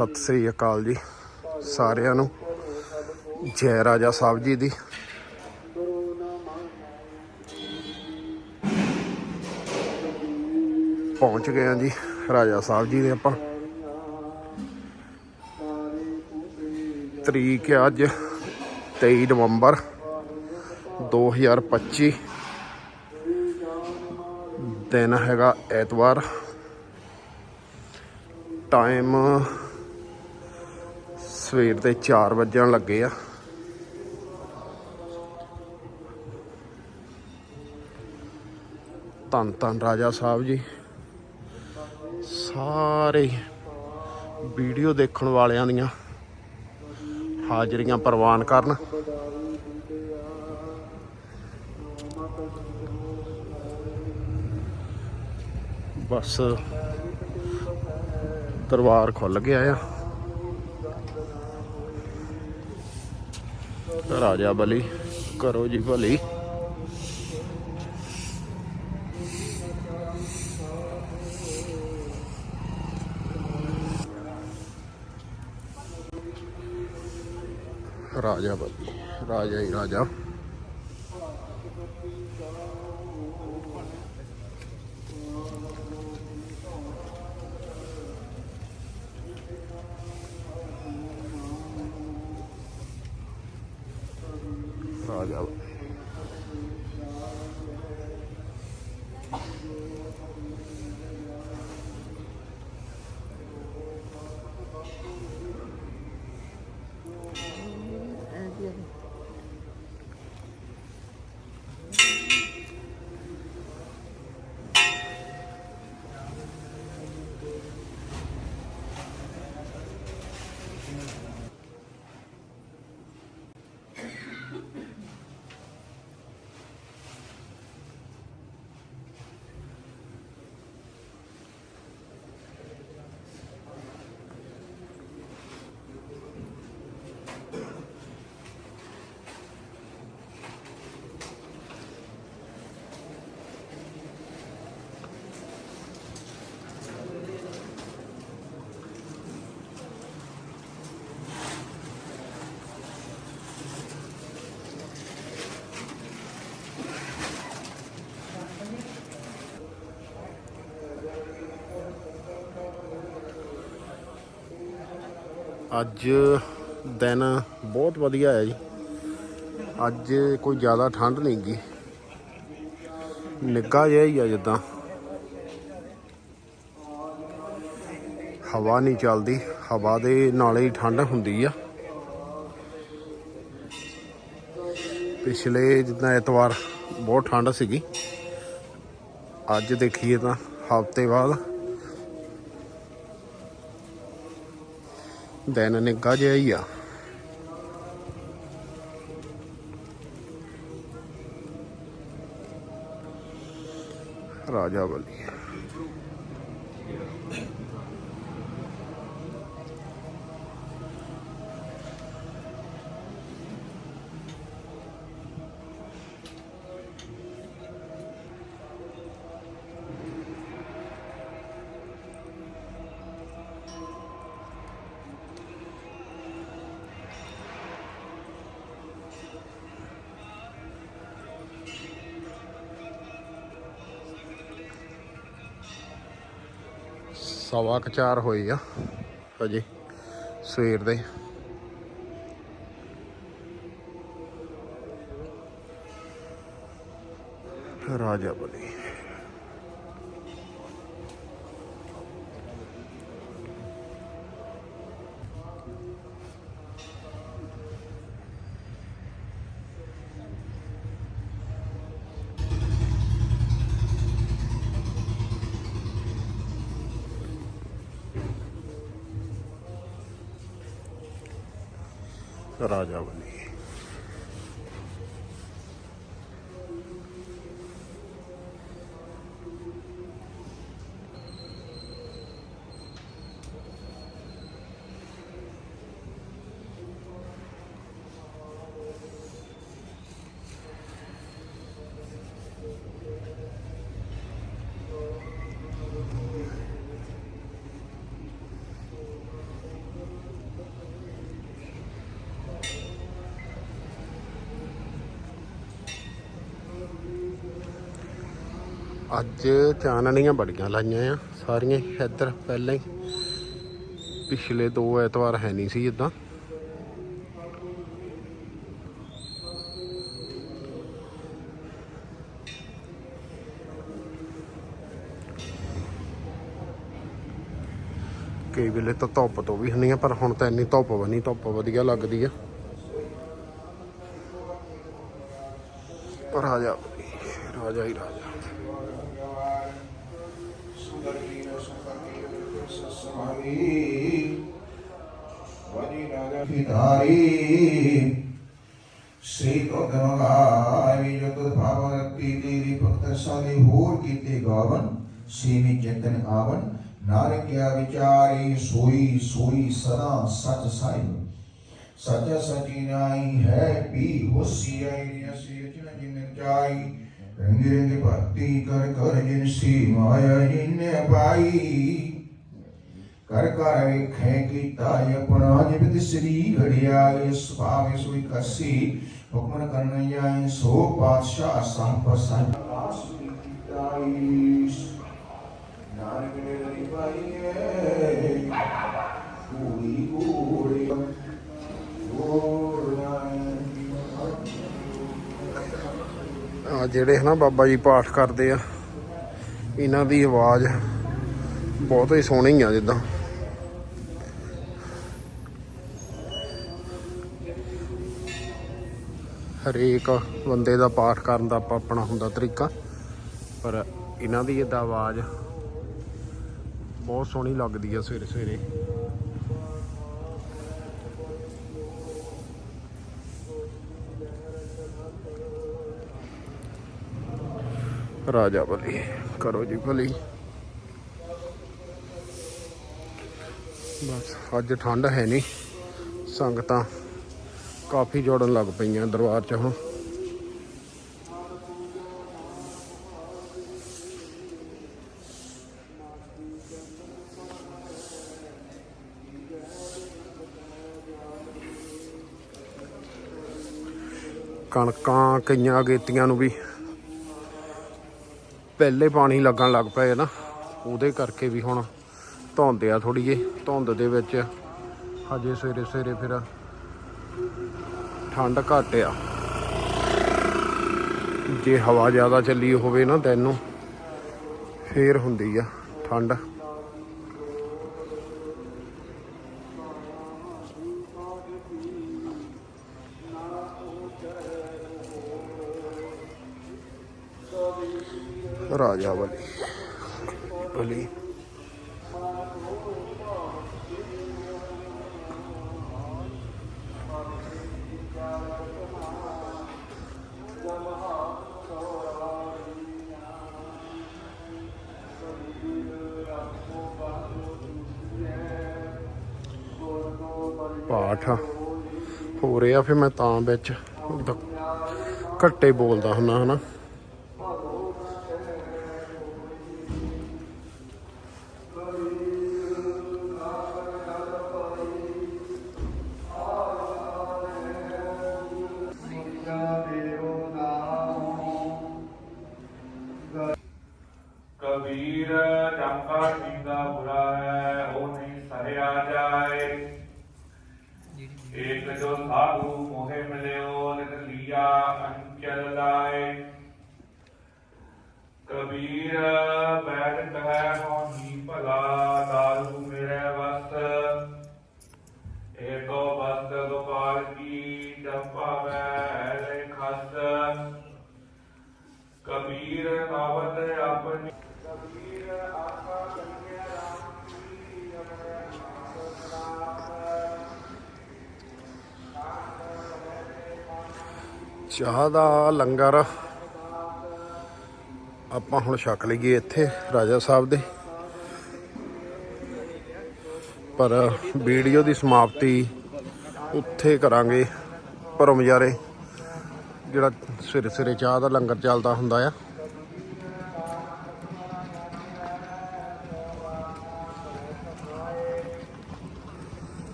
ਸਤਿ ਸ੍ਰੀ ਅਕਾਲ ਜੀ ਸਾਰਿਆਂ ਨੂੰ। ਜੈ ਰਾਜਾ ਸਾਹਿਬ ਜੀ ਦੀ। ਪਹੁੰਚ ਗਏ ਹਾਂ ਜੀ ਰਾਜਾ ਸਾਹਿਬ ਜੀ ਦੇ ਆਪਾਂ। ਤਰੀਕ ਹੈ ਅੱਜ 23 ਨਵੰਬਰ 2025 ਦਿਨ ਹੈਗਾ ਐਤਵਾਰ। ਟਾਈਮ ਸਵੇਰ ਦੇ 4 ਵਜਣ ਲੱਗੇ ਆ। ਧੰਨ ਧੰਨ ਰਾਜਾ ਸਾਹਿਬ ਜੀ। ਸਾਰੇ ਵੀਡੀਓ ਦੇਖਣ ਵਾਲਿਆਂ ਦੀਆਂ ਹਾਜ਼ਰੀਆਂ ਪ੍ਰਵਾਨ ਕਰਨ। ਬਸ ਦਰਬਾਰ ਖੁੱਲ ਗਿਆ ਆ। ਰਾਜਾ ਬਲੀ ਕਰੋ ਜੀ ਭਲੀ। ਰਾਜਾ ਬਲੀ ਰਾਜਾ ਹੀ ਰਾਜਾ ਬਲੀ ਅੱਜ ਦਿਨ ਬਹੁਤ ਵਧੀਆ ਹੈ ਜੀ। ਅੱਜ ਕੋਈ ਜ਼ਿਆਦਾ ਠੰਡ ਨਹੀਂ ਗੀ। ਨਿੱਘਾ ਜਿਹਾ ਹੀ ਆ ਜਿੱਦਾਂ। ਹਵਾ ਨਹੀਂ ਚੱਲਦੀ। ਹਵਾ ਦੇ ਨਾਲੇ ਹੀ ਠੰਡ ਹੁੰਦੀ ਆ। ਪਿਛਲੇ ਜਿੱਦਾਂ ਐਤਵਾਰ ਬਹੁਤ ਠੰਡ ਸੀਗੀ। ਅੱਜ ਦੇਖੀਏ ਤਾਂ ਹਫ਼ਤੇ ਬਾਅਦ ਦਿਨ ਨਿੱਘਾ ਜਿਹਾ ਹੀ ਆ। ਰਾਜਾ ਸਵਾ ਕੁ ਚਾਰ ਹੋਈ ਆ ਹਜੇ ਸਵੇਰ ਦੇ। ਰਾਜਾ ਬਲੀ ਰਾਜਾ ਬਲੀ ਅੱਜ ਚਾਨਣੀਆਂ ਬੜੀਆਂ ਲਾਈਆਂ ਆ, ਸਾਰੀਆਂ ਇੱਧਰ ਪਹਿਲਾਂ ਹੀ। ਪਿਛਲੇ ਦੋ ਐਤਵਾਰ ਹੈ ਨਹੀਂ ਸੀ ਇਦਾਂ ਕਈ ਵੇਲੇ ਤਾਂ ਧੁੱਪ ਤੋਂ ਵੀ ਹੁੰਦੀਆਂ, ਪਰ ਹੁਣ ਤਾਂ ਇੰਨੀ ਧੁੱਪ ਵੀ ਨਹੀਂ, ਧੁੱਪ ਵਧੀਆ ਲੱਗਦੀ ਆ। ਰਾਜਾ ਰਾਜਾ ਹੀ ਰਾਜਾ। ਸ੍ਰੀ ਗੋਗਮਗਾਇ ਵੀ ਭਾਵਰਤੀ ਤੇਰੀ ਭਗਤ ਸਾਲੇ ਹੋਰ ਕੀਤੇ ਗਾਵਨ ਸੀਮੀ ਚਿੰਤਨ ਆਵਨ ਨਾਨਕ ਵਿਚਾਰੀ ਸੋਈ ਸੋਈ ਸਦਾ ਸਚ ਸਾਹਿਬ ਸਚ ਸਚੀ ਨਾਈ ਹੈ ਪੀ ਹੋਸੀ ਆਈ ਅਸੀ ਅਚਨ ਜਿਨ ਚਾਈ ਰੰਗ ਰੰਗ ਭਗਤੀ ਕਰ ਕਰ ਜਿਨ ਸੀ ਮਾਇਆ ਜਿਨ ਕਰ ਕਰ ਵੇਖੇ ਕੀਤਾ ਆਪਣਾ ਜਿਵ ਸ੍ਰੀ ਘੜਿਆ ਇਸ ਭਾਵੇਂ ਸੋਈ ਕਸੀ ਹੁਕਮ ਕਰਨ ਜਾਏ ਸੋ ਪਾਤਸ਼ਾਹ ਸੰਪ ਸੰਤ ਆਸ ਕੀਤਾਈ ਨਾਨਕ ਨੇ ਲਈ ਜਿਹੜੇ ਹਨਾ ਬਾਬਾ ਜੀ ਪਾਠ ਕਰਦੇ ਆ, ਇਹਨਾਂ ਦੀ ਆਵਾਜ਼ ਬਹੁਤ ਹੀ ਸੋਹਣੀ ਆ ਜਿੱਦਾਂ। ਹਰੇਕ ਬੰਦੇ ਦਾ ਪਾਠ ਕਰਨ ਦਾ ਆਪਣਾ ਆਪਣਾ ਹੁੰਦਾ ਤਰੀਕਾ, ਪਰ ਇਹਨਾਂ ਦੀ ਇਹਦਾ ਆਵਾਜ਼ ਬਹੁਤ ਸੋਹਣੀ ਲੱਗਦੀ ਆ ਸਵੇਰੇ ਸਵੇਰੇ ਰਾਜਾ ਬਲੀ। ਕਰੋ ਜੀ ਭਲੀ ਬਸ, ਅੱਜ ਠੰਡ ਹੈ ਨਹੀਂ। ਸੰਗਤਾਂ ਕਾਫੀ ਜੋੜਨ ਲੱਗ ਪਈਆਂ ਦਰਬਾਰ 'ਚ ਹੁਣ। ਕਣਕਾਂ ਕਈਆਂ ਅਗੇਤੀਆਂ ਨੂੰ ਵੀ ਪਹਿਲੇ ਪਾਣੀ ਲੱਗਣ ਲੱਗ ਪਏ ਨਾ, ਉਹਦੇ ਕਰਕੇ ਵੀ ਹੁਣ ਧੁੰਦ ਆ ਥੋੜੀ ਜਿਹੀ, ਧੁੰਦ ਦੇ ਵਿੱਚ ਹਜੇ ਸਵੇਰੇ ਸਵੇਰੇ ਫਿਰ ਠੰਡ ਘੱਟ ਆ। ਜੇ ਹਵਾ ਜ਼ਿਆਦਾ ਚੱਲੀ ਹੋਵੇ ਨਾ ਤੈਨੂੰ ਨੂੰ, ਫੇਰ ਹੁੰਦੀ ਆ ਠੰਡ। ਰਾਜਾ ਵਾਲੀ ਬਲੀ। ਪਾਠ ਹੋ ਰਿਹਾ ਫਿਰ ਮੈਂ ਤਾਂ ਵਿੱਚ। ਘੱਟੇ ਬੋਲਦਾ ਹੁੰਦਾ ਹਨਾ। and ਚਾਹ ਦਾ ਲੰਗਰ ਆਪਾਂ ਹੁਣ ਛਕ ਲਈਏ ਇੱਥੇ ਰਾਜਾ ਸਾਹਿਬ ਦੇ। ਪਰ ਵੀਡੀਓ ਦੀ ਸਮਾਪਤੀ ਉੱਥੇ ਕਰਾਂਗੇ ਭਰਮ ਯਾਰੇ, ਜਿਹੜਾ ਸਵੇਰੇ ਸਵੇਰੇ ਚਾਹ ਦਾ ਲੰਗਰ ਚੱਲਦਾ ਹੁੰਦਾ ਆ।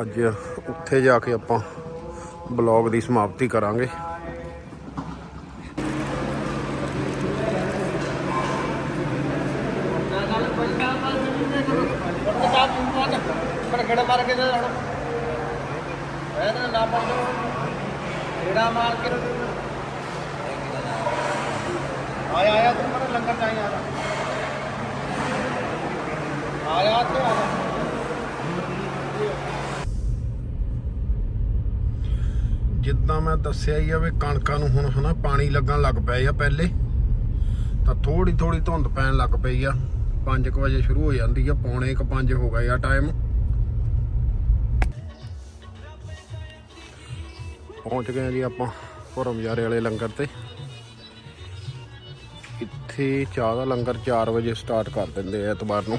ਅੱਜ ਉੱਥੇ ਜਾ ਕੇ ਆਪਾਂ ਬਲੌਗ ਦੀ ਸਮਾਪਤੀ ਕਰਾਂਗੇ ਕਿਹੜਾ ਮਾਰ ਕੇ ਜਾ ਹੁਣ ਇਹਨਾਂ ਨਾ ਪਾਉਂਦੇ ਕਿਹੜਾ ਮਾਰ ਕੇ ਆਇਆ ਆਇਆ ਤੂੰ ਮੈਨੂੰ ਲੰਗਰ ਚਾਹੀ ਆਇਆ। ਆਇਆ ਤੇ ਆਇਆ ਜਿੱਦਾਂ ਮੈਂ ਦੱਸਿਆ ਹੀ ਆ ਵੀ ਕਣਕਾਂ ਨੂੰ ਹੁਣ ਹਨਾ ਪਾਣੀ ਲੱਗਣ ਲੱਗ ਪਿਆ ਆ ਪਹਿਲੇ, ਤਾਂ ਥੋੜੀ ਥੋੜੀ ਧੁੰਦ ਪੈਣ ਲੱਗ ਪਈ ਆ। 5 ਵਜੇ ਸ਼ੁਰੂ ਹੋ ਜਾਂਦੀ ਆ, ਪੌਣੇ 1 ਹੋ ਗਏ ਆ ਟਾਈਮ ਪਹੁੰਚ ਗਏ ਜੀ ਆਪਾਂ ਭਰਮ ਯਾਰੇ ਵਾਲੇ ਲੰਗਰ ਤੇ। ਇੱਥੇ ਚਾਹ ਦਾ ਲੰਗਰ 4 ਵਜੇ ਸਟਾਰਟ ਕਰ ਦਿੰਦੇ ਆ ਐਤਵਾਰ ਨੂੰ।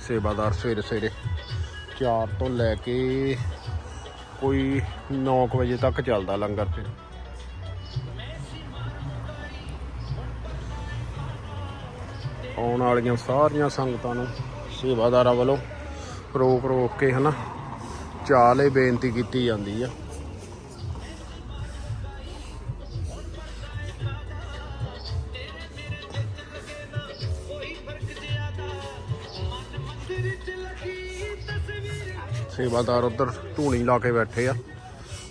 ਸੇਵਾਦਾਰ ਸਵੇਰੇ ਸਵੇਰੇ 4 ਤੋਂ ਲੈ ਕੇ ਕੋਈ 9 ਵਜੇ ਤੱਕ ਚੱਲਦਾ ਲੰਗਰ ਫਿਰ। ਆਉਣ ਵਾਲੀਆਂ ਸਾਰੀਆਂ ਸੰਗਤਾਂ ਨੂੰ ਸੇਵਾਦਾਰਾਂ ਵੱਲੋਂ ਰੋਕ ਰੋਕ ਕੇ ਹਨਾ ਚਾਹ ਲਈ ਬੇਨਤੀ ਕੀਤੀ ਜਾਂਦੀ ਆ। ਸੇਵਾਦਾਰ ਉਧਰ ਧੂਣੀ ਲਾ ਕੇ ਬੈਠੇ ਆ।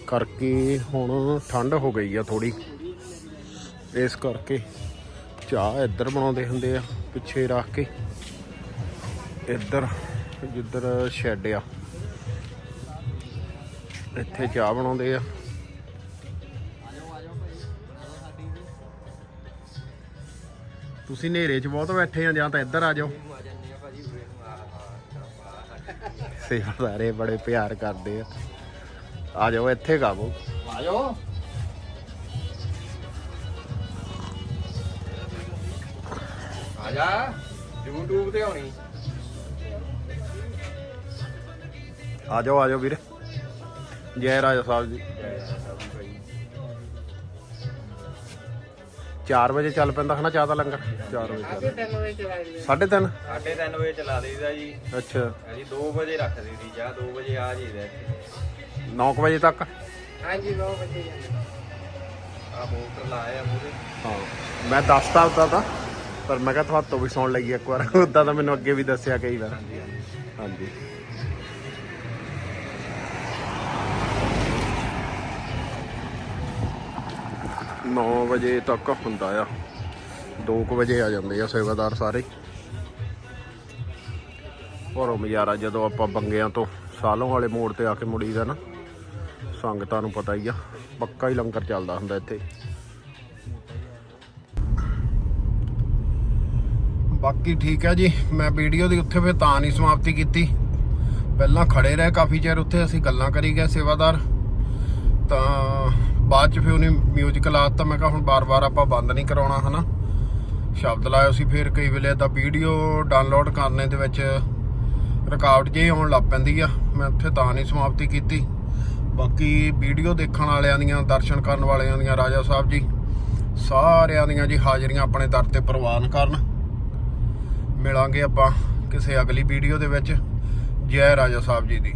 ਕਰਕੇ ਹੁਣ ਠੰਡ ਹੋ ਗਈ ਆ ਥੋੜੀ ਇਸ ਕਰਕੇ ਚਾਹ ਇੱਧਰ ਬਣਾਉਂਦੇ ਹੁੰਦੇ ਆ, ਪਿੱਛੇ ਰੱਖ ਕੇ। ਇੱਧਰ ਜਿੱਧਰ ਸ਼ੈੱਡ ਆ, ਇੱਥੇ ਚਾਹ ਬਣਾਉਂਦੇ ਆ। ਤੁਸੀਂ ਨੇਰੇ 'ਚ ਬਹੁਤ ਬੈਠੇ ਆ ਜਾਂ ਤਾਂ ਇੱਧਰ ਆ ਜਾਓ। ਸੇਵਾਦਾਰੇ ਬੜੇ ਪਿਆਰ ਕਰਦੇ ਆ। ਆ ਜਾਓ ਇੱਥੇ ਗਾਵੋ। ਆ ਜਾਓ। ਆ ਜਾ YouTube ਤੇ ਹੋਣੀ ਆ ਜਾਓ ਆ ਜਾਓ ਵੀਰੇ। ਜੈ ਰਾਜਾ ਸਾਹਿਬ ਜੀ। 4 ਵਜੇ ਚੱਲ ਪੈਂਦਾ ਹਨਾ ਚਾਹ ਦਾ ਲੰਗਰ? 4 ਵਜੇ ਚੱਲ 3:30 3:30 ਸਾਢੇ ਤਿੰਨ ਵਜੇ ਚਲਾ ਦੇਈਦਾ ਜੀ। ਅੱਛਾ। ਅਸੀਂ 2 ਵਜੇ ਰੱਖ ਦਈਦੀ ਜਾਂ 2 ਵਜੇ ਆ ਜਾਈਦਾ ਇੱਥੇ। 9 ਵਜੇ ਤੱਕ? ਹਾਂਜੀ 9 ਵਜੇ ਆ ਮੋਟਰ ਲਾਇਆ ਮੂਰੇ ਹਾਂ। ਮੈਂ ਦੱਸਤਾ ਉਦਾਂ ਤਾਂ ਪਰ ਮੈਂ ਕਿਹਾ ਤੁਹਾਤੋਂ ਵੀ ਸੁਣ ਲਈਏ ਇੱਕ ਵਾਰ। ਉਦਾਂ ਤਾਂ ਮੈਨੂੰ ਅੱਗੇ ਵੀ ਦੱਸਿਆ ਕਈ ਵਾਰ। ਹਾਂਜੀ। ਨੌ ਵਜੇ ਤੱਕ ਹੁੰਦਾ ਆ। 2 ਵਜੇ ਆ ਜਾਂਦੇ ਆ ਸੇਵਾਦਾਰ ਸਾਰੇ। ਔਰ ਮਜ਼ਾਰਾ ਜਦੋਂ ਆਪਾਂ ਬੰਗਿਆਂ ਤੋਂ ਸਾਲੋਂ ਵਾਲੇ ਮੋੜ ਤੇ ਆ ਕੇ ਮੁੜੀਦਾ ਨਾ, ਸੰਗਤਾਂ ਨੂੰ ਪਤਾ ਹੀ ਆ, ਪੱਕਾ ਹੀ ਲੰਗਰ ਚੱਲਦਾ ਹੁੰਦਾ ਇੱਥੇ। ਬਾਕੀ ਠੀਕ ਹੈ ਜੀ, ਮੈਂ ਵੀਡੀਓ ਦੀ ਉੱਥੇ ਫਿਰ ਤਾਂ ਨਹੀਂ ਸਮਾਪਤੀ ਕੀਤੀ। ਪਹਿਲਾਂ ਖੜੇ ਰਹੇ, ਕਾਫੀ ਚਿਰ ਉੱਥੇ ਅਸੀਂ ਗੱਲਾਂ ਕਰੀ ਗਏ ਸੇਵਾਦਾਰ। ਤਾਂ ਬਾਅਦ ਚ ਫਿਰ ਉਹਨੇ ਮਿਊਜ਼ਿਕ ਲਾਤਾ ਮੈਂ ਕਿਹਾ ਹੁਣ ਬਾਰ-ਬਾਰ ਆਪਾਂ ਬੰਦ ਨਹੀਂ ਕਰਾਉਣਾ, ਹਨਾ? ਸ਼ਬਦ ਲਾਇਆ ਸੀ ਫਿਰ ਕਈ ਵੇਲੇ ਤਾਂ ਵੀਡੀਓ ਡਾਊਨਲੋਡ ਕਰਨੇ ਦੇ ਵਿੱਚ ਰੁਕਾਵਟ ਜਿਹੀ ਆਉਣ ਲੱਗ ਪੈਂਦੀ ਆ। ਮੈਂ ਉੱਥੇ ਤਾਂ ਨਹੀਂ ਸਮਾਪਤੀ ਕੀਤੀ। ਬਾਕੀ ਵੀਡੀਓ ਦੇਖਣ ਵਾਲਿਆਂ ਦੀਆਂ, ਦਰਸ਼ਨ ਕਰਨ ਵਾਲਿਆਂ ਦੀਆਂ, ਰਾਜਾ ਸਾਹਿਬ ਜੀ, ਸਾਰਿਆਂ ਦੀਆਂ ਜੀ ਹਾਜ਼ਰੀਆਂ ਆਪਣੇ ਦਰ ਤੇ ਪ੍ਰਵਾਨ ਕਰਨ। ਮਿਲਾਂਗੇ ਆਪਾਂ ਕਿਸੇ ਅਗਲੀ ਵੀਡੀਓ ਦੇ ਵਿੱਚ। ਜੈ ਰਾਜਾ ਸਾਹਿਬ ਜੀ ਦੀ।